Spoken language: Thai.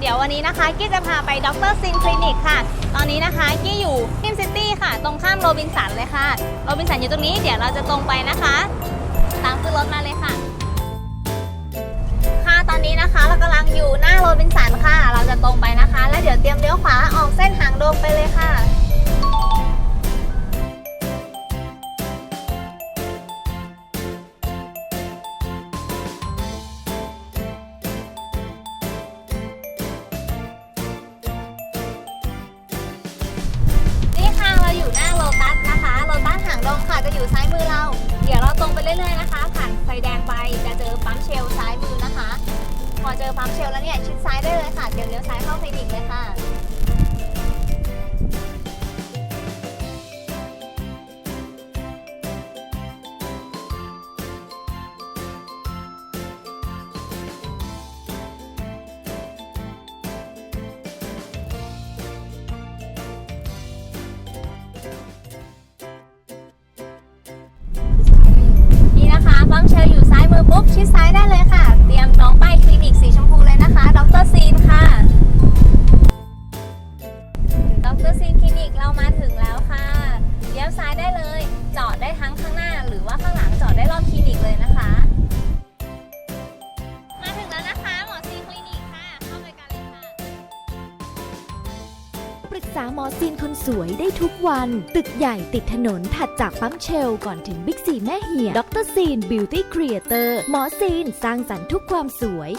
เดี๋ยววันนี้นะคะ กี้จะพาไปดรซินคลินิกค่ะ ตอนนี้นะคะกี้อยู่ทิมซิตี้ค่ะ ตรงข้ามโรบินสันเลยค่ะ โรบินสันอยู่ตรงนี้ เดี๋ยวเราจะตรงไปนะคะตามขึ้นรถมาเลยค่ะ ค่ะ ตอนนี้นะคะเรากำลังอยู่หน้าโรบินสันค่ะ เราจะ เรื่อยๆนะคะ ผ่านไฟแดงไปจะเจอปั๊มเชลซ้ายมือนะคะ พอเจอปั๊มเชลแล้วเนี่ยชิดซ้ายได้เลยค่ะเดี๋ยวเลี้ยวซ้ายเข้าคลินิกเลยค่ะ เลยค่ะ เตรียมน้องไปคลินิกสีชมพูเลยนะคะ ดรซีนค่ะ ดรซีนคลินิกเรามาถึงแล้วค่ะ เลี้ยวซ้ายได้เลย จอดได้ทั้งข้างหน้าหรือว่าข้างหลังจอดได้รอบคลินิกเลย ษาหมอซีนคนสวยได้ทุกวัน ตึกใหญ่ติดถนนถัดจากปั๊มเชล ก่อนถึงบิ๊กซีแม่เหียดรซีนบิวตี้ครีเอเตอร์หมอซีนสร้างสรรค์ทุกความสวย